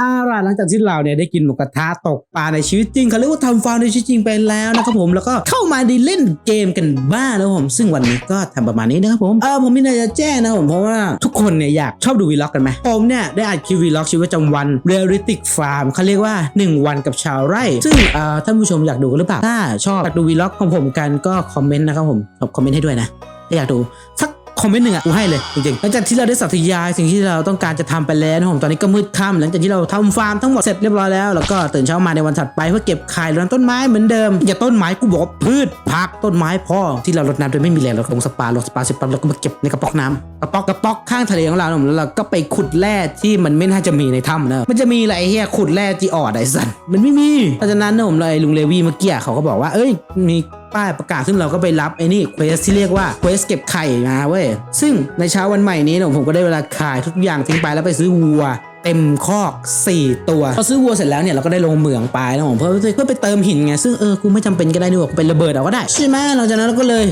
อาล่ะหลังจากที่เราเนี่ยได้กินหมูกระทะตกปลาในชีวิตจริงเขาเรียกว่าทำฟาร์มในชีวิตจริงไปแล้วนะครับผมแล้วก็เข้ามาดีเล่นเกมกันบ้างนะครับผม ซึ่งวันนี้ก็ทำประมาณนี้นะครับผมเออผมมีอะไรจะแจ้งนะผมเพราะว่าทุกคนเนี่ยอยากชอบดูวีล็อกกันไหมผมเนี่ยได้อัดคลิปวีล็อกชีวิตประจำวันเรียลลิติกฟาร์มเขาเรียกว่า 1 วันกับชาวไร่ ซึ่งเอ่อท่านผู้ชมอยากดูกันหรือเปล่าถ้าชอบอยากดูวีล็อกของผมกันก็คอมเมนต์นะครับผมคอมเมนต์ให้ด้วยนะถ้าอยากดูสัก คอมเมนต์หนึ่งอะกูให้เลยจริงๆหลังจากที่เราได้สัตยายสิ่งที่เราต้องการจะทำไปแล้วนะผมตอนนี้ก็มืดค่ำหลังจากที่เราทำฟาร์มทั้งหมดเสร็จเรียบร้อยแล้วแล้วก็ตื่นเช้ามาในวันถัดไปเพื่อเก็บไข่รดน้ำต้นไม้เหมือนเดิมอย่าต้นไม้กูบอกพืชผักต้นไม้พ่อที่เรารดน้ำโดยไม่มีแรงเราลงสปาลงสปาเสร็จปั๊บเราก็มาเก็บในกระป๋องน้ำกระป๋องกระป๋องข้างทะเลของเราแล้วเราก็ไปขุดแร่ที่มันไม่น่าจะมีในถ้ำนะมันจะมีอะไรเฮียขุดแร่จีออดไอ้สันมันไม่มีเพราะฉะนั้นนะผมเลยลุงเลวีเมื่อกี้เขาก็บอกว่าเอ้ยมี ป้ายประกาศซึ่งเราก็ไปรับไอ้นี่เควสที่เรียกว่าเควสเก็บไข่มาเว้ยซึ่งในเช้าวันใหม่นี้เนี่ยผมก็ได้เวลาขายทุกอย่างทิ้งไปแล้วไปซื้อวัวเต็มคอก 4 ตัวพอซื้อวัวเสร็จแล้วเนี่ยเราก็ได้ลงเหมืองไปแล้วผมเพื่อเพื่อไปเติมหินไงซึ่งเออกูไม่จำเป็นก็ได้นี่หว่ากูไประเบิดเอาก็ได้ใช่ไหมหลังจากนั้นเราก็เลย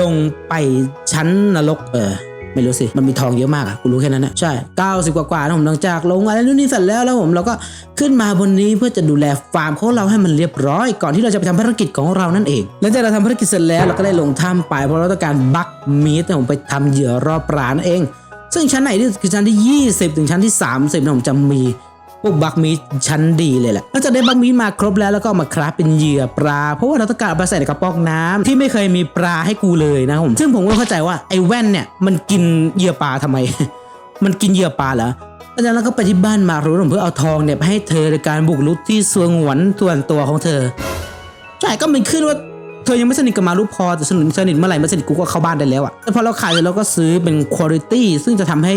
ลงไปชั้นนรกเออ ไม่รู้สิ มันมีทองเยอะมากอะกูรู้แค่นั้นนะใช่ 90 กว่าๆนะผมหลังจากลงอะไรนู่นนี่เสร็จแล้วแล้วผมเราก็ขึ้นมาบนนี้เพื่อจะดูแลฟาร์มของเราให้มันเรียบร้อย ก่อนที่เราจะไปทำภารกิจของเรานั่นเองหลังจากเราทำภารกิจเสร็จแล้วเราก็ได้ลงถ้ำไปเพราะเราต้องการบักมีดนะผมไปทำเหยื่อรอบปลานั่นเอง ซึ่งชั้นไหนที่คือชั้นที่ 20 ถึงชั้นที่ 30นะผมจะมี พวกบักมีชั้นดีเลยแหละหลังจากได้บักมีมาครบแล้วแล้วก็มาคราฟเป็นเหยื่อปลา เพราะว่าเราต้องการเอาไปใส่ในกระป๋องน้ำที่ไม่เคยมีปลาให้กูเลยนะผมซึ่งผมก็เข้าใจว่าไอ้แว่นเนี่ยมันกินเหยื่อปลาทำไม มันกินเหยื่อปลาเหรอหลังจากนั้นเราก็ไปที่บ้านมารุผมเพื่อเอาทองเนี่ยไปให้เธอในการบุกรุกที่สวงหวนส่วนตัวของเธอใช่ก็มันขึ้นว่า เธอยังไม่สนิทกับมารุพอแต่สนิทสนิทเมื่อไหร่ไม่สนิทกูก็เข้าบ้านได้แล้วอะแต่พอเราขายเสร็จเราก็ซื้อเป็นคุณภาพซึ่งจะทำให้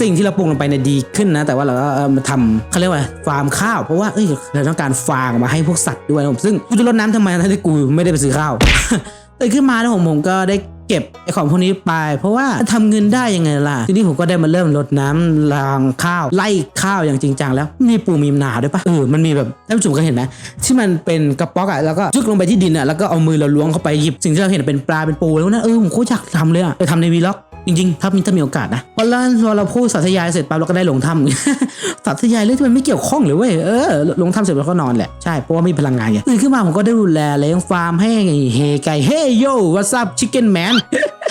สิ่งที่เราปรุงลงไปเนี่ยดีขึ้นนะ แต่ว่าเราก็เอามาทำเขาเรียกว่าฟาร์มข้าวเพราะว่าเอ้ยเราต้องการฟาร์มมาให้พวกสัตว์ด้วยนะผมซึ่งกูจะรดน้ำทำไมถ้ากูไม่ได้ไปซื้อข้าวตื่นขึ้นมาแล้วผมผมก็ได้ เก็บไอ้ของพวกนี้ไป เพราะว่าทำเงินได้ยังไงล่ะทีนี้ผมก็ได้มาเริ่มรดน้ำรางข้าว ไล่ข้าวอย่างจริงจังแล้วมีปูมีหนาด้วยปะเออมันมีแบบท่านผู้ชมก็เห็นไหมที่มันเป็นกระป๋อกอะแล้วก็จุกลงไปที่ดินอะแล้วก็เอามือเราล้วงเข้าไปหยิบสิ่งที่เราเห็นเป็นปลาเป็นปูแล้วนะเออผมโคตรอยากทำเลยอะไปทำในวีล็อก จริงๆ ถ้ามีถ้ามีโอกาสนะพอแล้วพอเราพูดสัตยายเสร็จปั๊บเราก็ได้หลงถ้ำ สัตยายเรื่องที่มันไม่เกี่ยวข้องเลยเว้ยเออหลงถ้ำเสร็จแล้วก็นอนแหละใช่เพราะว่ามีพลังงานไงตื่นขึ้นมาผมก็ได้ดูแลเลี้ยงฟาร์มให้เฮไก่เฮโย่วัซับชิคเก้นแมน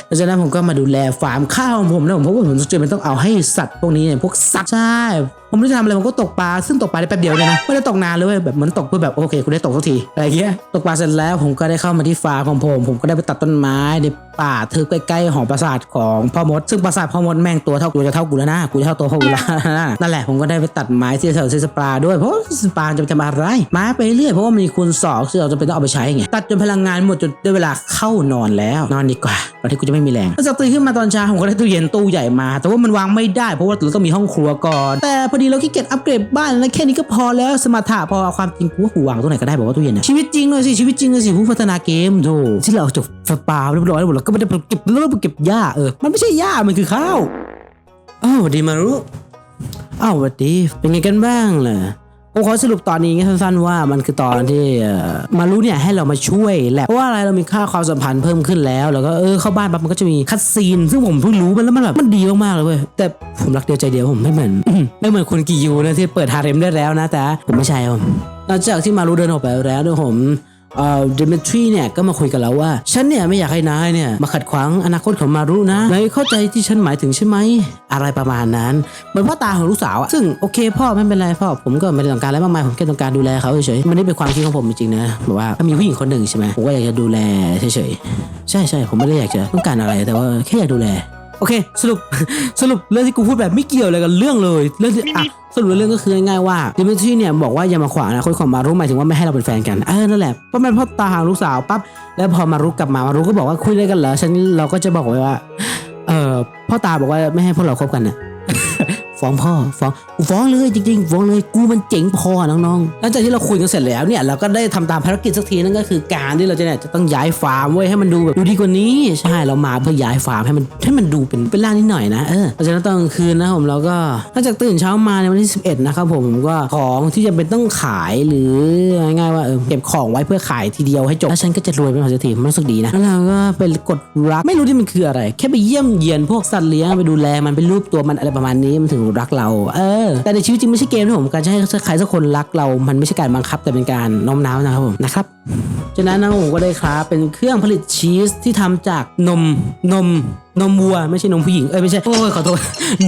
หลังจากนั้นผมก็มาดูแลฟาร์มข้าวของผมนะผมเพราะว่าผมจะเป็นต้องเอาให้สัตว์พวกนี้เนี่ยพวกสัตว์ใช่ผมไม่ได้ทำอะไรผมก็ตกปลาซึ่งตกปลาได้แป๊บเดียวเลยนะไม่ได้ตกนานเลยแบบเหมือนตกเพื่อแบบโอเคกูได้ตกสักทีอะไรเงี้ยตกปลาเสร็จแล้วผมก็ได้เข้ามาที่ฟาร์มของผม ผมก็ได้ไปตัดต้นไม้ในป่าทึบใกล้ๆหอปราสาทของพ่อมด ซึ่งปราสาทพ่อมดแม่งตัวเท่ากูจะเท่ากูแล้วนะกูจะเท่าตัวพ่อกูแล้วนั่นแหละผมก็ได้ไปตัดไม้ที่แถวเซสปาด้วยเพราะสปาจะไปทำอะไรไม้ไปเรื่อยเพราะว่ามีคูณสองซึ่งเราจะเป็นต้องเอาไปใช้ไงตัดจนพลังงานหมดจนได้เวลาเข้านอนแล้วนอนดีกว่าตอนที่กูจะไม่มีแรงแล้วจากตื่นขึ้นมาตอนเช้าผมก็ได้ตู้เย็นตู้ใหญ่มา แต่ว่ามันวางไม่ได้เพราะว่าเราต้องมีห้องครัวก่อนแต่พอดีเราขี้เกียจอัปเกรดบ้านแล้วแค่นี้ก็พอแล้วสมรรถะพอเอาความจริงกูว่ากูวางตรงไหนก็ได้บอกว่าตู้เย็นนะชีวิตจริงเลยสิชีวิตจริงเลยสิผู้พัฒนาเกมโธ่ที่เราจบสปาเรียบร้อยแล้วหมดเราก็ไม่ได้เก็บแล้วเก็บหญ้าเออมันไม่ใช่หญ้ามันคือข้าวอ้าวสวัสดีมารุอ้าวสวัสดีเป็นไงกันบ้างล่ะ ผมขอสรุปตอนนี้สั้นๆว่ามันคือตอนที่มารู้เนี่ยให้เรามาช่วยแหละเพราะว่าอะไรเรามีค่าความสัมพันธ์เพิ่มขึ้นแล้ว แล้วก็เออเข้าบ้านปั๊บมันก็จะมีคัดซีน ซึ่งผมเพิ่งรู้มันแล้วมันแบบมันดีมากๆเลยเว้ยแต่ผมรักเดียวใจเดียวผมไม่เหมือนไม่เหมือนคุณกิยูนะที่เปิดฮาเร็มได้แล้วนะแต่ผมไม่ใช่ผมหลังจากที่มารู้เดินออกไปแล้วเนี่ยผม เอ่อเดมิทรีเนี่ยก็มาคุยกับเราว่า ฉันเนี่ยไม่อยากให้นายเนี่ยมาขัดขวางอนาคตของมารุนะนายเข้าใจที่ฉันหมายถึงใช่ไหมอะไรประมาณนั้นเหมือนพ่อตาของลูกสาวอะซึ่งโอเคพ่อไม่เป็นไรพ่อผมก็ไม่ได้ต้องการอะไรมากมายผมแค่ต้องการดูแลเขาเฉยๆมันไม่ได้เป็นความคิดของผมจริงๆนะแบบว่าถ้ามีผู้หญิงคนหนึ่งใช่ไหมผมก็อยากจะดูแลเฉยๆใช่ใช่ผมไม่ได้อยากจะต้องการอะไรแต่ว่าแค่อยากดูแล โอเค สรุปสรุปเรื่องที่กูพูดแบบไม่เกี่ยวอะไรกับเรื่องเลย เรื่องที่อะสรุปเรื่องก็คือง่ายๆว่าดิมิทรีเนี่ยบอกว่าอย่ามาขวางอนะคนของมารุหมายถึงว่าไม่ให้เราเป็นแฟนกันเออนั่นแหละเพราะมันพ่อตาหางลูกสาวปั๊บแล้วพอมารุกลับมามารุก็บอกว่าคุยอะไรกันเหรอฉันเราก็จะบอกไว้ว่า เออพ่อตาบอกว่าไม่ให้พวกเราคบกันน่ะ ฟ้องพ่อฟ้องกูฟ้องเลยจริงๆฟ้องเลยกูมันเจ๋งพอน้องๆหลังจากที่เราคุยกันเสร็จแล้วเนี่ยเราก็ได้ทำตามภารกิจสักทีนั่นก็คือการที่เราจะเนี่ยจะต้องย้ายฟาร์มเว้ให้มันดูแบบดูดีกว่านี้ใช่เรามาเพื่อย้ายฟาร์มให้มันให้มันดูเป็นเป็นร่างนิดหน่อยนะเออเพราะฉะนั้นตอนกลางคืนนะผมเราก็หลังจากตื่นเช้ามาในวันที่ 11นะครับผมผมก็ของที่จะเป็นต้องขายหรือง่ายๆว่าเออเก็บของไว้เพื่อขายทีเดียวให้จบแล้วฉันก็จะรวยเป็นมหาเศรษฐีมันรู้สึกดีนะแล้วเราก็ไปกดรักไม่รู้ที่มันคืออะไร แค่ไปเยี่ยมเยียนพวกสัตว์เลี้ยงไปดูแลมันไปรูปตัวมันอะไรประมาณนี้มันถึงรักเรา เออ แต่ในชีวิตจริงไม่ใช่เกมนะผม การจะให้ใครสักคนรักเรา มันไม่ใช่การบังคับแต่เป็นการน้อมน้าวนะครับผมนะครับจากนั้นนะผมก็ได้ครับเป็นเครื่องผลิตชีสที่ทำจากนมนมนมวัว ไม่ใช่นมผู้หญิงเอ้ยไม่ใช่โอ้ยขอโทษ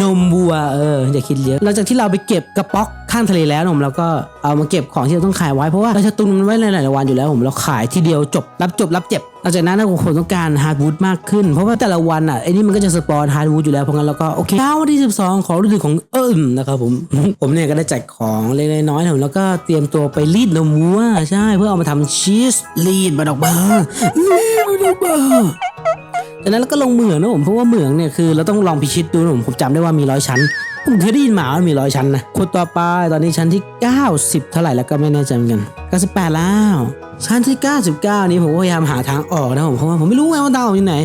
นมวัวเอออย่าคิดเยอะหลังจากที่เราไปเก็บกระป๋อก ข้างทะเลแล้วนะผมเราก็เอามาเก็บของที่เราต้องขายไว้เพราะว่าเราจะตุนมันไว้หลายๆวันอยู่แล้วผมเราขายทีเดียวจบรับจบรับเจ็บหลังจากนั้นนะผมต้องการฮาร์ดวูดมากขึ้น เพราะว่าแต่ละวันอะไอ้นี่มันก็จะสปอนฮาร์ดวูดอยู่แล้วเพราะงั้นเราก็โอเคเช้าวันที่ 12 ของฤดูของเอิมนะครับผม ผมเนี่ยก็ได้จัดของเล็กๆน้อยๆผมแล้วก็เตรียมตัวไปรีดนมวัวใช่เพื่อเอามาทำชีสรีดมันออกมารีดมันออกมาจากนั้นเราก็ลงเหมืองนะผมเพราะว่าเหมืองเนี่ยคือเราต้องลองพิชิตดูนะผมผมจำได้ว่ามีร้อยชั้น ผมเคยได้ยินมาว่ามีร้อยชั้นนะคนต่อไปตอนนี้ชั้นที่ 90 เท่าไหร่แล้วก็ไม่แน่ใจเหมือนกัน98แล้วชั้นที่ 99 นี้ผมก็พยายามหาทางออกนะผมเพราะว่าผมไม่รู้ไงว่าทางออกอยู่ไหน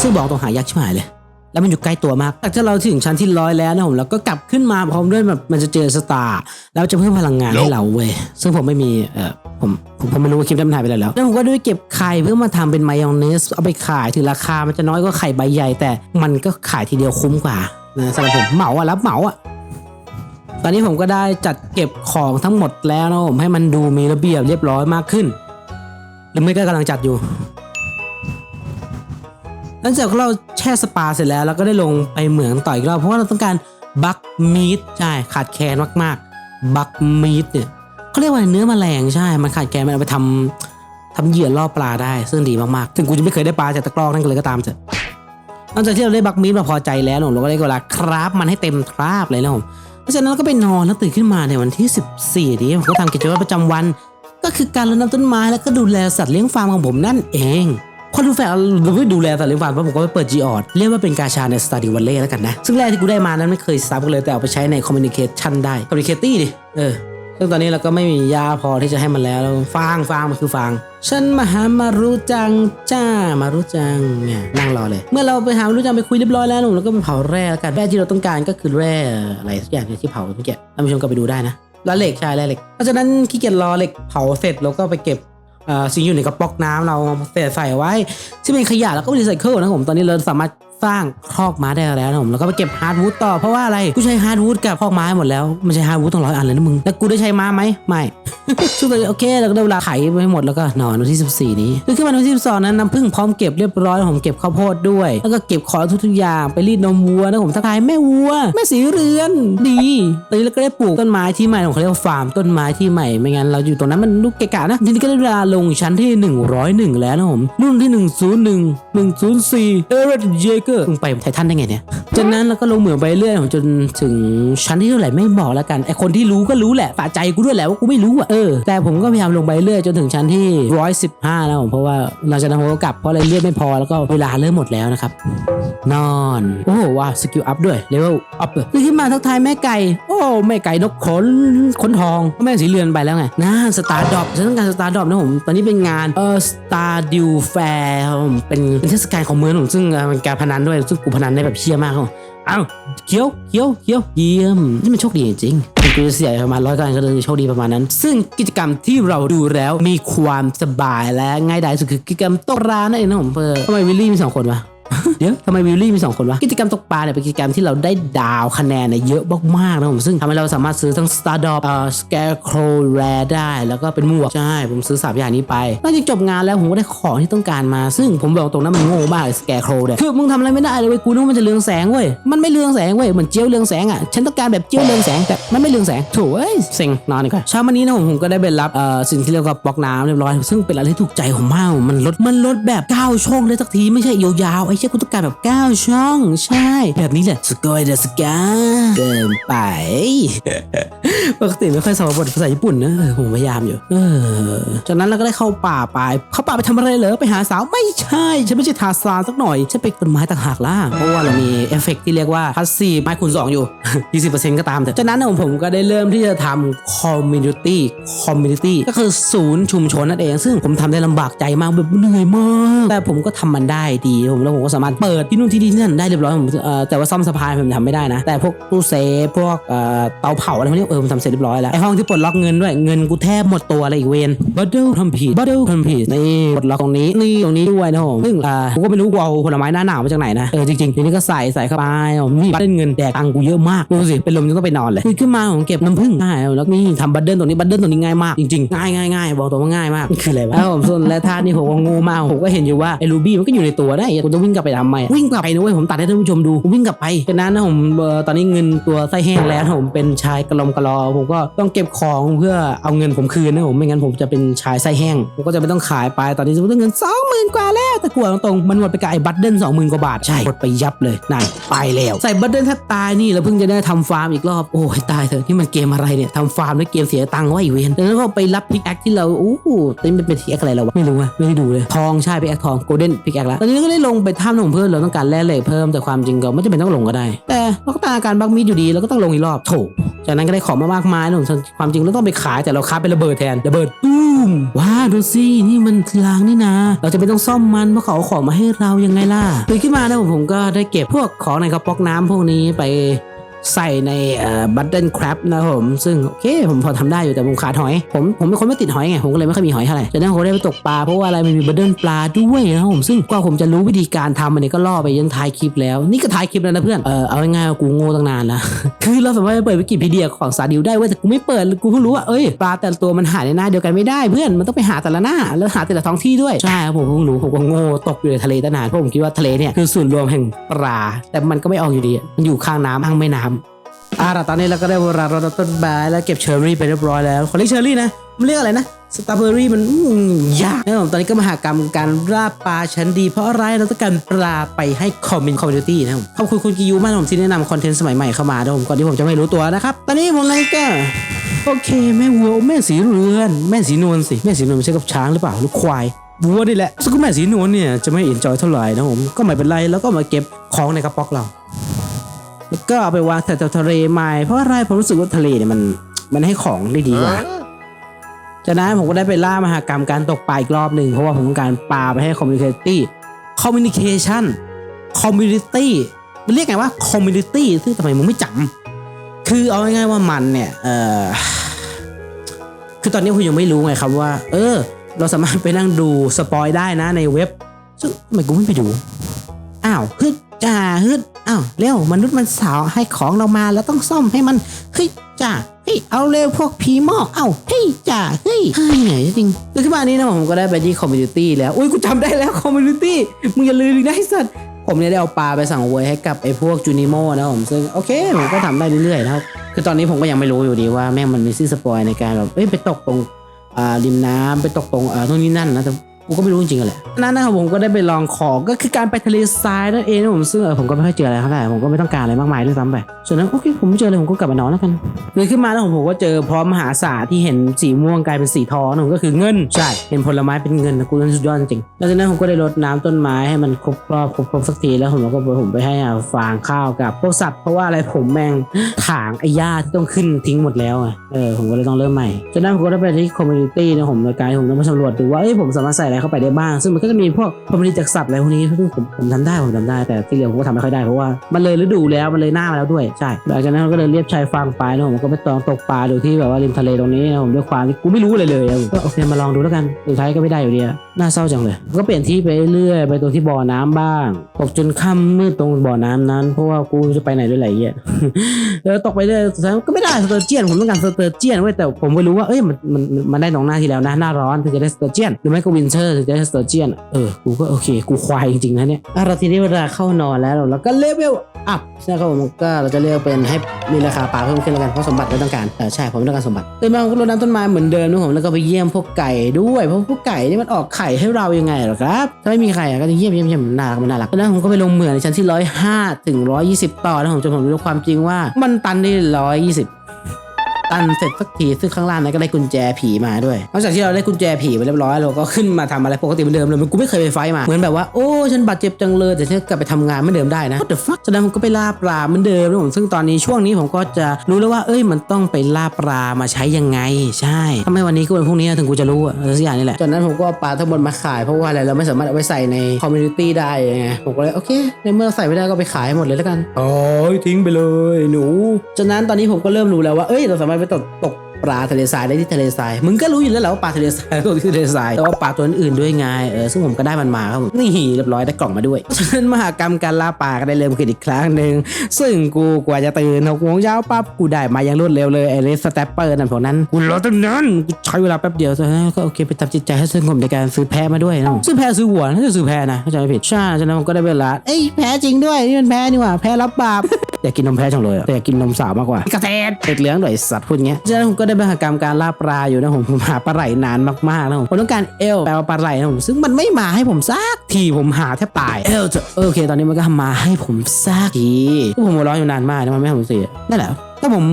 ซึ่งบอกตรงหายากชิบหายเลย แล้วมันอยู่ใกล้ตัวมากแต่ถ้าเราถึงชั้นที่ร้อยแล้วนะผมเราก็กลับขึ้นมาพร้อมด้วยแบบมันจะเจอสตาร์แล้วจะเพิ่มพลังงานให้เราเว้ยซึ่งผมไม่มีเออผมผมผมไม่รู้ว่าคลิปนั้นมันหายไปไหนแล้วแล้วผมก็ด้วยเก็บไข่เพื่อมาทำเป็นมายองเนสเอาไปขายถึงราคามันจะน้อยกว่าไข่ใบใหญ่แต่มันก็ขายทีเดียวคุ้มกว่า นะสำหรับผมเหมาอะรับเหมาอะตอนนี้ผมก็ได้จัดเก็บของทั้งหมดแล้วนะผมให้มันดูมีระเบียบเรียบร้อยมากขึ้น หรือไม่ก็กำลังจัดอยู่หลังจากเราแช่สปาเสร็จแล้วเราก็ได้ลงไปเหมืองต่ออีกรอบเพราะว่าเราต้องการบักมีดใช่ขาดแคลนมากๆบักมีดเนี่ยเขาเรียกว่าเนื้อแมลงใช่ มันขาดแคลนมันเอาไปทำทำเหยื่อล่อปลาได้ซึ่งดีมากๆ ถึงกูจะไม่เคยได้ปลาจากตะกร้อนั่นก็เลยก็ตามเถอะ หลังจากที่เราได้บักมีดมาพอใจแล้วเราก็ได้เวลาคราฟมันให้เต็มคราบเลยนะผมเพราะฉะนั้นเราก็ไปนอนแล้วตื่นขึ้นมาในวันที่ 14 นี้ผมก็ทำกิจวัตรประจำวัน ก็คือการรดน้ำต้นไม้แล้วก็ดูแลสัตว์เลี้ยงฟาร์มของผมนั่นเองพอดูแฟนเราไม่ดูแลสัตว์เลี้ยงฟาร์มผมก็ไปเปิด G ออดเรียกว่าเป็นกาชาในสตาร์ดิวันเล่แล้วกันนะ ซึ่งแรกที่กูได้มานั้นไม่เคยซับกันเลยแต่เอาไปใช้ในคอมมิวนิเคชันได้คอมมิวนิเคตี้ดิเออ ซึ่งตอนนี้เราก็ไม่มียาพอที่จะให้มันแล้วฟางฟางมันคือฟาง ฉันมาหามารู้จังจ้ามารู้จังเนี่ยนั่งรอเลย เมื่อเราไปหามารู้จังไปคุยเรียบร้อยแล้วหนุ่มเราก็ไปเผาแร่แล้วกันแร่ที่เราต้องการก็คือแร่อะไรสักอย่างที่เผาเมื่อกี้ท่านผู้ชมก็ไปดูได้นะแล้วเหล็กใช่แร่เหล็กเพราะฉะนั้นขี้เกียจรอเหล็กเผาเสร็จเราก็ไปเก็บสิ่งอยู่ในกระป๋องน้ำเราเศษใส่ไว้ ที่เป็นขยะแล้วก็รีไซเคิลนะผมตอนนี้เราสามารถสร้างคอกม้าได้แล้วนะผมแล้วก็ไปเก็บฮาร์ดวูดต่อเพราะว่าอะไรกูใช้ฮาร์ดวูดกับคอกม้าหมดแล้วไม่ใช่ฮาร์ดวูดต้องร้อยอันเลยนะมึงแล้วกูได้ใช้ม้าไหมไม่ซึ่งตอนนี้โอเคเราก็ได้เวลาไขไปหมดแล้วก็นอนวันที่ 14 นี้คือขึ้นมาวันที่ 12 นั้นน้ำผึ้งพร้อมเก็บเรียบร้อยแล้วผมเก็บข้าวโพดด้วย แล้วก็เก็บของทุกๆอย่างไปรีดนมวัวนะผมทักทายแม่วัวแม่สีเรือนดีตอนนี้เราก็ได้ปลูกต้นไม้ที่ใหม่ของเขาเรียกว่าฟาร์มต้นไม้ที่ใหม่ไม่งั้นเราอยู่ตรงนั้นมันลูกเกะกะนะทีนี้ก็ได้เวลาลงชั้นที่ 101 แล้วนะผมรุ่นที่ 101 104เอเรดเจเกอร์มึงไปไททันได้ไงเนี่ยจากนั้นเราก็ลงเหมืองไปเรื่อยจนถึงชั้นที่เท่าไหร่ไม่บอกแล้วกันไอคนที่รู้ก็รู้แหละฝาใจกูด้วยแหละว่ากูไม่รู้อะเออแต่ผมก็พยายามลงไปเรื่อยจนถึงชั้นที่115แล้วผมเพราะว่าหลังจากนั้นผมก็กลับเพราะอะไรเลือดไม่พอแล้วก็เวลาเริ่มหมดแล้วนะครับนอน โอ้โหว้าวสกิลอัพด้วยเลเวลอัพเลยขึ้นมาทักทายแม่ไก่ โอ้แม่ไก่นกขนขนทองแม่สีเรือนไปแล้วไงน่าสตาร์ดอปฉันต้องการสตาร์ดอปนะผมตอนนี้เป็นงานเออสตาร์ดิวแฟร์ครับผมเป็นเป็นเทศกาลของเมืองผมซึ่งเอ่อมันการพนันด้วยซึ่งกูพนันได้แบบเชี่ยมากเขาเอ้าเคี้ยวเคี้ยวเคี้ยวเยี่ยมนี่มันโชคดีจริงกูจะเสียประมาณร้อยกันก็เลยโชคดีประมาณนั้น ซึ่งกิจกรรมที่เราดูแล้วมีความสบายและง่ายดายสุดคือกิจกรรมโต๊ะร้านนั่นเองนะผมเพื่อทำไมวิลลี่มีสองคนวะ เดี๋ยวทำไมวิลลี่มี2คนวะกิจกรรมตกปลาเนี่ยเป็นกิจกรรมที่เราได้ดาวคะแนนเนี่ยเยอะมากๆนะผมซึ่งทำให้เราสามารถซื้อทั้ง Star d o p เอ่อ Scarecrow Rare ได้ แล้วก็เป็นหมวก ใช่ ผมซื้อ3อย่างนี้ไปหลังจากจบงานแล้วผมก็ได้ของที่ต้องการมา ซึ่งผมบอกตรงนั้นมันโง่มากเลย Scarecrow เนี่ยคือมึงทำอะไรไม่ได้เลยเว้ยกูนึกว่ามันจะเรืองแสงเว้ยมันไม่เรืองแสงเว้ยเหมือนเจียวเรืองแสงอะฉันต้องการแบบเจียวเรืองแสงแต่มันไม่เรืองแสงโถ่เอ้ยเซ็งนอนดีกว่าเช้าวันนี้นะผมผมก็ได้ไปรับเอ่อสิ่งที่เรียกว่าบล็อกน้ำเรียบร้อยซึ่งเป็นอะไรที่ถูกใจผมมากมันลดมันลดแบบ9ช่องเลยสักทีไม่ใช่ยาวๆไอ้เชี่ยกูต้องการแบบ 9 ช่อง ใช่ แบบนี้แหละสกอยเดอะสกาเกินไป ปกติไม่ค่อยสอนบทภาษาญี่ปุ่นนะเออผมพยายามอยู่ เออ จากนั้นเราก็ได้เข้าป่าไป เข้าป่าไปทำอะไรเหรอ ไปหาสาว ไม่ใช่ ฉันไม่ใช่ทาซานสักหน่อย ฉันเป็นต้นไม้ต่างหากล่ะ เพราะว่าเรามีเอฟเฟกต์ที่เรียกว่าพัสซีไม้คูณสองอยู่ 20%ก็ตามแต่จากนั้นผมผมก็ได้เริ่มที่จะทำคอมมูนิตี้ คอมมูนิตี้ ก็คือศูนย์ชุมชนนั่นเอง ซึ่งผมทำได้ลำบากใจมากแบบเหนื่อยมาก แต่ผมก็ทำมันได้ดี ผมแล้วผมก็สามารถเปิดที่นู่นที่นี่ที่นั่นได้เรียบร้อยผมเอ่อแต่ว่าซ่อมสะพานผมทำไม่ได้นะ แต่พวกตู้เซฟพวกเอ่อเตาเผาอะไรพวกนี้เออผมทำเสร็จเรียบร้อยแล้วไอห้องที่ปลดล็อกเงินด้วยเงินกูแทบหมดตัวเลยอีกเวนบัตเดิลทำผิดบัตเดิลทำผิดนี่ปลดล็อกตรงนี้นี่ตรงนี้ด้วยนะผมซึ่งอ่ากูก็ไม่รู้กูเอาผลไม้หน้าหนาวมาจากไหนนะเออจริงๆทีนี้ก็ใส่ใส่เข้าไปผมนี่บัตเดิลเงินแดกตังกูเยอะมากดูสิเป็นลมยังต้องไปนอนเลยขึ้นมาผมเก็บน้ำผึ้งใช่แล้วนี่ทำบัตเดิลตรงนี้บัตเดิลตรงนี้ง่ายมากจริงๆง่ายง่ายง่ายบอกตัวว่าง่ายมากคืออะไรวะแล้วผมส่วนและท่านี่ผมก็งูมากผมก็เห็นอยู่ว่าไอ้รูบี้มันก็อยู่ในตัวได้กูจะวิ่งกลับไปทำไมวิ่งกลับไปนะเว้ยผมตัดให้ท่านผู้ชมดูผมวิ่งกลับไปจากนั้นนะผมเออตอนนี้เงินตัวไส้แห้งแล้วผมเป็นชายกระลมกระลอผมก็ต้องเก็บของเพื่อเอาเงินผมคืนนะผมไม่งั้นผมจะเป็นชายไส้แห้งผมก็จะไม่ต้องขายไปตอนนี้สมมติเงินสองหมื่นกว่าแล้ว แต่กลัวตรงๆมันหมดไปกับไอ้บัตเดิลสองหมื่นกว่าบาท ใช่หมดไปยับเลยนั่นไปแล้ว ใส่บัตเดิลแทบตายนี่แล้วเพิ่งจะได้ทำฟาร์มอีกรอบ โอ้ยตายเถอะนี่มันเกมอะไรเนี่ยทำฟาร์มแล้วเกมเสียตังค์วะไอีเวนแล้วก็ไปรับพิกแอคที่เราโอ้โหตอนนี้มันเป็นพิกแอคอะไรแล้ววะไม่รู้อะไม่ได้ดูเลยทองใช่พิกแอคทองโกลเด้นพิกแอคแล้วตอนนี้ก็ได้ลงไปถ้ำของเพิ่มเราต้องการแร่เหล็กเพิ่มแต่ความจริงก็ไม่จำเป็นต้องลงก็ได้ แต่เราก็ตามอาการบักมิดอยู่ดีเราก็ต้องลงอีกรอบโถจากนั้นก็ได้ของมามากมายนะผมความจริงเราต้องไปขายแต่เราค้าเป็นระเบิดแทนระเบิดตุ้มว้าวดูสินี่มันรางนี่นะ เราจะไม่ต้องซ่อมมันเพราะเขาเอาของมาให้เรายังไงล่ะตื่นขึ้นมาแล้วผมก็ได้เก็บพวกของในกระป๋องน้ำพวกนี้ไป ใส่ในบัตเดิลคร b นะผมซึ่งโอเคผมพอทำได้อยู่แต่ผมขาดหอย ผมผมเป็นคนไม่ติดหอยไงผมก็เลยไม่ค่อยมีหอยเท่าไหร่จากนั้นผมได้ไปตกปลาเพราะว่าอะไรมันมีบัตเดิลปลาด้วยนะผมซึ่งกว่าผมจะรู้วิธีการทำอันนี้ก็ล่อไปยันท้ายคลิปแล้ว นี่ก็ท้ายคลิปแล้วนะเพื่อนเออเอาง่ายๆกูโง่ตั้งนานล้วคือเราสามารถเปิดวิกิพีเดียของซาดิวได้เว้ยแต่กูไม่เปิดกูเพิ่งรู้ว่าเอ้ยปลาแต่ละตัวมันหาในหน้าเดียวกันไม่ได้เพื่อนมันต้องไปหาแต่ละหน้าแล้วหาแต่ละท้องที่ด้วยใช่ครับผมเพิ่งรู้ผมก็โง่ตกอยู่ในทะเลตั้งนานเพราะผมคิดว่าทะเลเนี่ยคือศูนรวมแห่งปลาแต่มันก็ไม่ออกอยู่ดีมันอยู่ข้างน้ำข้างแม่น้ำ อ่าตอนนี้เราก็ได้เวลารดน้ำต้นไม้แล้วเก็บเชอร์รี่ไปเรียบร้อยแล้วเขาเรียกเชอร์รี่นะมันเรียกอะไรนะสตรอเบอรี่มันยากนะผมตอนนี้ก็มหากรรมการล่าปลาชั้นดี เพราะอะไรเราต้องการปลาไปให้คอมมินคอมมินิตี้นะครับผมขอบคุณคุณกิยูมากผมที่แนะนำคอนเทนต์สมัยใหม่เข้ามานะผมก่อนที่ผมจะไม่รู้ตัวนะครับ ตอนนี้ผมเลยก็โอเค แม่วัวแม่สีเรือน แม่สีนวลสิ แม่สีนวลไม่ใช่กับช้างหรือเปล่าหรือควายวัวนี่แหละซึ่งก็แม่สีนวลเนี่ยจะไม่เอ็นจอยเท่าไหร่นะผมก็ไม่เป็นไรแล้วก็มาเก็บของในกระป๋องเรา แล้วก็เอาไปวางแถวๆทะเลใหม่เพราะอะไรผมรู้สึกว่าทะเลเนี่ยมันมันให้ของได้ดีกว่าจากนั้นผมก็ได้ไปล่ามหากรรมการตกปลาอีกรอบหนึ่งเพราะว่าผมต้องการปลาไปให้คอมมิ n นิตี้คอมมิ n นิเคชันคอมมิ n นิตี้มันเรียกไงว่าคอมมิ n นิตี้ซึ่งทำไมมึงไม่จำคือเอาง่ายๆว่ามันเนี่ยเออคือตอนนี้คุณยังไม่รู้ไงครับว่า เออ เราสามารถไปนั่งดูสปอยได้นะในเว็บซึ่งทำไมกูไม่ไปดูอ้าวฮึดจ้าฮึด อ้าวเร็วมนุษย์มันสาวให้ของเรามาแล้วต้องซ่อมให้มันเฮ้ยจ้าเฮ้ยเอาเร็วพวกผีหมอกเอ้าเฮ้ยจ้าเฮ้ยเหนื่อยจริงแล้วขึ้นมานนี้นะผมก็ได้ไปที่คอมมูนิตี้แล้วอุ้ยกูจำได้แล้วคอมมูนิตี้มึงอย่าลืมนะไอ้สัตว์ผมเนี่ยได้เอาปลาไปสั่งเวยให้กับไอ้พวกจูนิโมนะผมซึ่งโอเคผมก็ทำได้เรื่อยๆนะครับคือตอนนี้ผมก็ยังไม่รู้อยู่ดีว่าแม่งมันมีซีสปอยในการแบบเอ้ยไปตกตรงอ่าริมน้ำไปตกตรงอ่าตรงนี้นั่นนะแต่ กูก็ไม่รู้จริงๆอะแหละนั่นนะครับผมก็ได้ไปลองของก็คือการไปทะเลทรายนั่นเองนะผมซึ่งเออผมก็ไม่ค่อยเจออะไรเท่าไหร่ผมก็ไม่ต้องการอะไรมากมายด้วยซ้ำไปส่วนนั้นโอเคผมไม่เจอเลยผมก็กลับมานอนแล้วกันเลยขึ้นมาแล้วผมผมก็เจอพร้อมมหาศาลที่เห็นสีม่วงกลายเป็นสีทองนะผมก็คือเงินใช่เห็นผลไม้เป็นเงินนะกูนั่นสุดยอดจริงๆแล้วจากนั้นผมก็ได้รดน้ำต้นไม้ให้มันครบรอบครบครบสักทีแล้วผมก็ผมไปให้อ่าฟางข้าวกับพวกสัตว์เพราะว่าอะไรผมแม่งถางไอ้หญ้าที่ต้องขึ้นทิ้งหมดแล้วอะเออผมก็เลยต้องเริ่มใหม่จากนั้นผมก็ได้ไปที่คอมมูนิตี้นะผมในการที่ผมต้องมาสำรวจดูว่าเอ้ยผมสามารถใส่อะไรเข้าไปได้บ้าง ซึ่งมันก็จะมีพวกพอมมูนิตี้จากสัตว์อะไรพวกนี้ซึ่งผมผมทำได้ผมทำได้แต่ที่เหลือผมก็ทำไม่ค่อยได้เพราะว่ามันเลยฤดูแล้วมันเลยหน้ามาแล้วด้วยใช่หลังจากนั้นเราก็เลยเรียบชายฟางไปนะผมก็ไปตองตกปลาดูที่แบบว่าริมทะเลตรงนี้นะผมด้วยความที่กูไม่รู้เลยเลยอะผมก็โอเคมาลองดูแล้วกันสุดท้ายก็ไม่ได้อยู่ดีน่าเศร้าจังเลย ก็เปลี่ยนที่ไปเรื่อยไปตรงที่บ่อน้ำบ้าง ตกจนค่ำมืดตรงบ่อน้ำนั้น เพราะว่ากูจะไปไหนด้วยไหลเงี้ยแล้วตกไปเรื่อยสุดท้ายก็ไม่ได้สเตอร์เจียนผมต้องการสเตอร์เจียนเว้ยแต่ผมไม่รู้ว่าเอ้ยมันมันมันได้ตรงหน้าที่แล้วนะหน้าร้อนถึงจะได้สเตอร์เจียนหรือไม่ก็วินเทอร์ถึงจะได้สเตอร์เจียนเออกูก็โอเค กูควายจริงๆนะเนี่ยอะเราทีนี้เวลาเข้านอนแล้วเราก็เลเวลอัพใช่ครับผมก็เราจะเรียกเป็นให้มีราคาปลาเพิ่มขึ้นแล้วกันเพราะสมบัติเราต้องการเออใช่ผมต้องการสมบัติตื่นมาผมก็รดน้ำต้นไม้เหมือนเดิมนะผมแล้วก็ไปเยี่ยมพวกไก่ด้วยเพราะพวกไก่นี่มันออกไข่ให้เรายังไงหรอครับถ้าไม่มีไข่ก็จะเยี่ยมเยี่ยมเยี่ยมน่ารักมันน่ารักแล้วผมก็ไปลงเหมืองในชั้นที่ร้อยห้าถึงร้อยยี่สิบต่อนะผมจนผมรู้ความจริงว่ามันตันได้ร้อยยี่สิบ ตันเสร็จสักทีซึ่งข้างล่างนั้นก็ได้กุญแจผีมาด้วยนอกจากที่เราได้กุญแจผีไปเรียบร้อยเราก็ขึ้นมาทำอะไรปกติเหมือนเดิมเลยมันกูไม่เคยไปไฟท์มาเหมือนแบบว่าโอ้ฉันบาดเจ็บจังเลยแต่ฉันกลับไปทำงานเหมือนเดิมได้นะ What the fuck ฉะนั้นผมก็ไปล่าปลาเหมือนเดิมนะผมซึ่งตอนนี้ช่วงนี้ผมก็จะรู้แล้วว่าเอ้ยมันต้องไปล่าปลามาใช้ยังไง ใช่ทำไมวันนี้ก็เป็นพรุ่งนี้ถึงกูจะรู้อะอะไรสักอย่างนี่แหละจากนั้นผมก็เอาปลาทั้งหมดมาขายเพราะว่าอะไรเราไม่สามารถเอาไปใส่ในคอมมูนิตี้ได้ไงผมก็เลยโอเคในเมื่อใส่ไม่ได้ก็ไปขายให้หมดเลยแล้วกันโอ้ยทิ้งไปเลยหนูจากนั้นตอนนี้ผมก็เริ่มรู้แล้วว่าเอ้ยเราสามารถไปตกตก ปลาทะเลทรายได้ที่ทะเลทรายมึงก็รู้อยู่แล้วแหละว่าปลาทะเลทรายตกที่ทะเลทรายแต่ว่าปลาตัวอื่นๆด้วยไงเออซึ่งผมก็ได้มันมาครับผมนี่เรียบร้อยได้กล่องมาด้วยฉะนั้นมหากรรมการล่าปลาก็ได้เริ่มขึ้นอีกครั้งหนึ่งซึ่งกูกว่าจะตื่นหกโมงเช้าปั๊บกูได้มาอย่างรวดเร็วเลยไอ้เลสแตปเปอร์นั่นพวกนั้นกูรอตั้งนานกูใช้เวลาแป๊บเดียวฉะนั้นก็โอเคไปทำจิตใจให้สงบในการซื้อแพะมาด้วยนะซื้อแพะซื้อวัวน่าจะซื้อแพะนะถ้าจำไม่ผิดใช่ฉะนั้นผมก็ได้เวลาเอ้ยแพะจริงด้วยนี่มันแพะนี่หว่าแพะรับบาปอยากกินนมแพะจังเลยอะแต่อยากกินนมสาวมากกว่า กระเทศเป็ดเหลืองด้วยไอ้สัตว์พูดอย่างเงี้ยฉะนั้นผมก็ได้มหากรรมการล่าปลาอยู่นะผมผมหาปลาไหลนานมากๆนะผมผมต้องการเอลแปลว่าปลาไหลนะผมซึ่งมันไม่มาให้ผมสักทีผมหาแทบตายเอลจะเออโอเค ตอนนี้มันก็มาให้ผมสักทีผมหัวร้อนอยู่นานมากนะมันไม่ให้ผมเสียนั่นแหละถ้าผม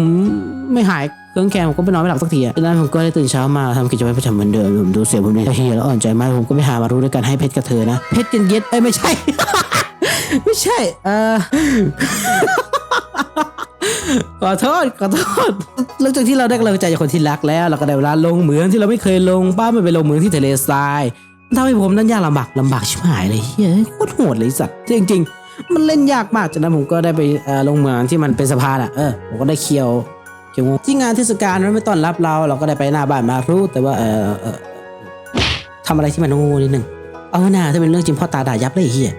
ไม่หายเครื่องแกงผมก็ไปนอนไม่หลับสักทีอะดังนั้นผมก็ได้ตื่นเช้ามาทำกิจวัตรประจำเหมือนเดิมผมดูเสียผมเนี่ยเฮียแล้วอ่อนใจมากผมก็ไปหามารู้ด้วยกันให้เพชรกับเธอนะเพชรกันเย็ดเอ้ยไม่ใช่ ไม่ใช่ เออ ขอโทษขอโทษหลังจากที่เราได้กำลังใจจากคนที่รักแล้ว เราก็ได้เวลาลงเหมืองที่เราไม่เคยลงป้าไม่ไปลงเหมืองที่ทะเลทรายมันทำให้ผมนั้นยากลำบากลำบากชิบหายเลยเฮ้ยโคตรโหดเลยสัตว์จริงๆมันเล่นยากมากจากนั้นผมก็ได้ไปลงเหมืองที่มันเป็นสะพานอะเออผมก็ได้เคียวเคียวงูที่งานเทศกาลนั้นไม่ต้อนรับเรา เราก็ได้ไปหน้าบ้านมารู้แต่ว่าเออเออทำอะไรที่มันโง่นิดนึงเอาหน้าถ้าเป็นเรื่องจริงพ่อตาด่ายับเลยเฮีย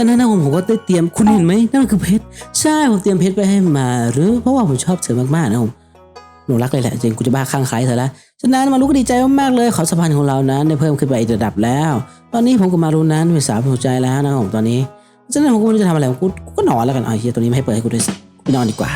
ตอนนั้นนะผมผมก็ได้เตรียมคุณเห็นไหมนั่นคือเพชรใช่ผมเตรียมเพชรไปให้มา หรือเพราะว่าผมชอบเธอมากๆนะผมหนูรักเลยแหละจริงกูจะบ้าข้างใครเธอละฉะนั้นมารู้ก็ดีใจมากๆเลยขอสัมพันธ์ของเรานั้นได้เพิ่มขึ้นไปอีกระดับแล้ว ตอนนี้ผมกับมารู้นั้นเป็นสาวหัวใจแล้วนะผมตอนนี้ฉะนั้นผมก็ไม่รู้จะทำอะไรกูกูก็นอนแล้วกันอะเฮียตัวนี้ไม่ให้เปิดให้กูด้วยสิกูนอนดีกว่า